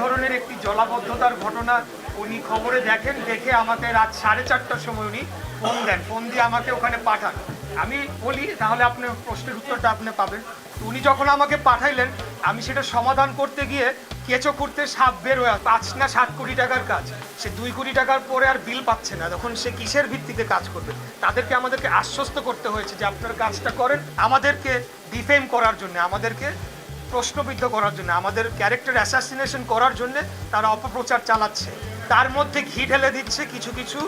ধরনের একটি জলাবদ্ধতার ঘটনা উনি খবরে দেখেন, দেখে আমাকে রাত সাড়ে চারটার সময় উনি ফোন দেন। ফোন দিয়ে আমাকে ওখানে পাঠান। আমি বলি, তাহলে আপনি প্রশ্নের উত্তরটা আপনি পাবেন। উনি যখন আমাকে পাঠাইলেন, আমি সেটা সমাধান করতে গিয়ে কেঁচো খুঁড়তে সাপ বের হয়ে পাঁচ না সাত কোটি টাকার কাজ। সে দুই কোটি টাকার পরে আর বিল পাচ্ছে না। তখন সে কিসের ভিত্তিতে কাজ করবে? তাদেরকে আমাদেরকে আশ্বস্ত করতে হয়েছে যে আপনার কাজটা করেন আমাদেরকে ডিফেম করার জন্য, আমাদেরকে প্রশ্নবিদ্ধ করার জন্য আমাদের ক্যারেক্টার অ্যাসাসিনেশন করার জন্য তারা অপপ্রচার চালাচ্ছে। তার মধ্যে ঘি ঢেলে দিচ্ছে কিছু কিছু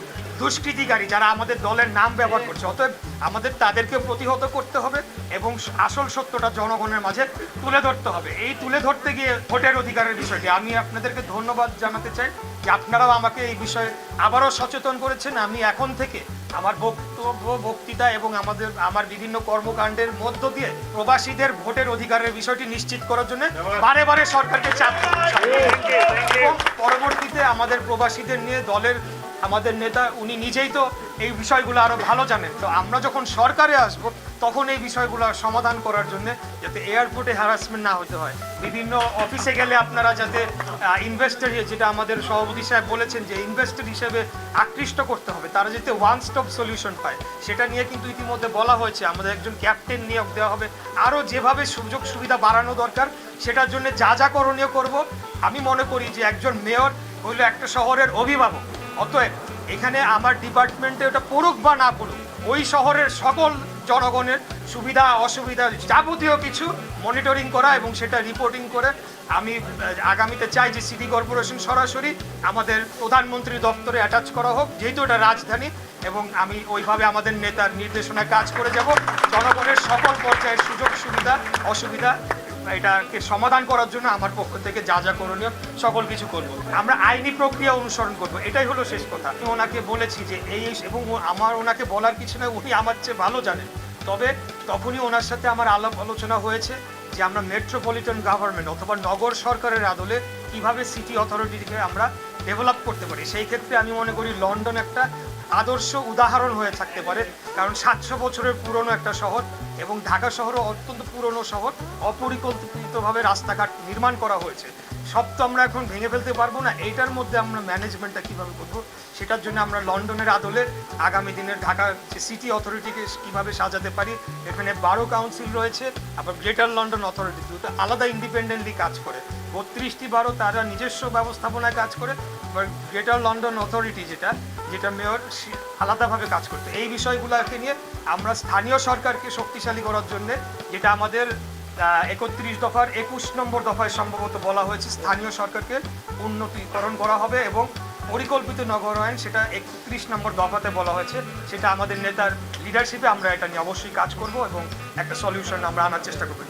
দুষ্কৃতিকারী যারা আমাদের দলের নাম ব্যবহার করছে। অতএব আমাদের তাদেরকে প্রতিহত করতে হবে এবং আসল সত্যটা জনগণের মাঝে তুলে ধরতে হবে। এই তুলে ধরতে গিয়ে ভোটের অধিকারের বিষয়টি। আমি আপনাদেরকে ধন্যবাদ জানাতে চাই যে আপনারাও আমাকে এই বিষয়ে আবারও সচেতন করেছেন। আমি এখন থেকে আমার বক্তব্য, বক্তৃতা এবং আমাদের, আমার বিভিন্ন কর্মকাণ্ডের মধ্য দিয়ে প্রবাসীদের ভোটের অধিকারের বিষয়টি নিশ্চিত করার জন্য বারে বারে সরকারকে চাপ পরবর্তীতে আমাদের প্রবাসীদের নিয়ে দলের আমাদের নেতা, উনি নিজেই তো এই বিষয়গুলো আরও ভালো জানেন। তো আমরা যখন সরকারে আসব, তখন এই বিষয়গুলো সমাধান করার জন্য যাতে এয়ারপোর্টে হ্যারাসমেন্ট না হতে হয়। বিভিন্ন অফিসে গেলে আপনারা যাতে ইনভেস্টর যেটা আমাদের সভাপতি সাহেব বলেছেন যে ইনভেস্টর হিসেবে আকৃষ্ট করতে হবে, তারা যাতে ওয়ান স্টপ সলিউশন পায়। সেটা নিয়ে কিন্তু ইতিমধ্যে বলা হয়েছে। আমাদের একজন ক্যাপ্টেন নিয়োগ দেওয়া হবে। আরও যেভাবে সুযোগ সুবিধা বাড়ানো দরকার সেটার জন্য যা যা করণীয় করব, আমি মনে করি যে একজন মেয়র হইল একটা শহরের অভিভাবক। অতএব এখানে আমার ডিপার্টমেন্টে ওটা পড়ুক বা না পড়ুক, ওই শহরের সকল জনগণের সুবিধা, অসুবিধা যাবতীয় কিছু মনিটরিং করা এবং সেটা রিপোর্টিং করে আমি আগামীতে চাই যে সিটি কর্পোরেশন সরাসরি আমাদের প্রধানমন্ত্রী দপ্তরে অ্যাটাচ করা হোক, যেহেতু এটা রাজধানী এবং আমি ওইভাবে আমাদের নেতার নির্দেশনায় কাজ করে যাব, জনগণের সকল পর্যায়ের সুযোগ সুবিধা অসুবিধা এটাকে সমাধান করার জন্য আমার পক্ষ থেকে যা যা করণীয় সকল কিছু করব। আমরা আইনি প্রক্রিয়া অনুসরণ করব। এটাই হলো শেষ কথা। আমি ওনাকে বলেছি যে এই এবং আমার ওনাকে বলার কিছু নয় উনি আমার চেয়ে ভালো জানেন। তবে তখনই ওনার সাথে আমার আলাপ আলোচনা হয়েছে যে আমরা মেট্রোপলিটন গভর্নমেন্ট অথবা নগর সরকারের আদলে কীভাবে সিটি অথরিটিকে আমরা ডেভেলপ করতে পারি। সেই ক্ষেত্রে আমি মনে করি লন্ডন একটা আদর্শ উদাহরণ হয়ে থাকতে পারে। কারণ সাতশো বছরের পুরনো একটা শহর এবং ঢাকা শহরও অত্যন্ত পুরনো শহর। অপরিকল্পিতভাবে রাস্তাঘাট নির্মাণ করা হয়েছে। সব তো আমরা এখন ভেঙে ফেলতে পারব না। এইটার মধ্যে আমরা ম্যানেজমেন্টটা কীভাবে করব, সেটার জন্য আমরা লন্ডনের আদলে আগামী দিনের ঢাকা সিটি অথরিটিকে কীভাবে সাজাতে পারি, এখানে বারো কাউন্সিল রয়েছে, আবার গ্রেটার লন্ডন অথরিটি দুটো আলাদা ইন্ডিপেন্ডেন্টলি কাজ করে। বত্রিশটি বারো তারা নিজস্ব ব্যবস্থাপনায় কাজ করে এবার গ্রেটার লন্ডন অথরিটি যেটা যেটা মেয়র আলাদাভাবে কাজ করতে। এই বিষয়গুলোকে নিয়ে আমরা স্থানীয় সরকারকে শক্তিশালী করার জন্য, যেটা আমাদের একত্রিশ দফার একুশ নম্বর দফায় সম্ভবত বলা হয়েছে স্থানীয় সরকারকে উন্নতিকরণ করা হবে এবং পরিকল্পিত নগরায়ন সেটা একত্রিশ নম্বর দফাতে বলা হয়েছে। সেটা আমাদের নেতার লিডারশিপে আমরা এটা নিয়ে অবশ্যই কাজ করব এবং একটা সলিউশন আমরা আনার চেষ্টা করব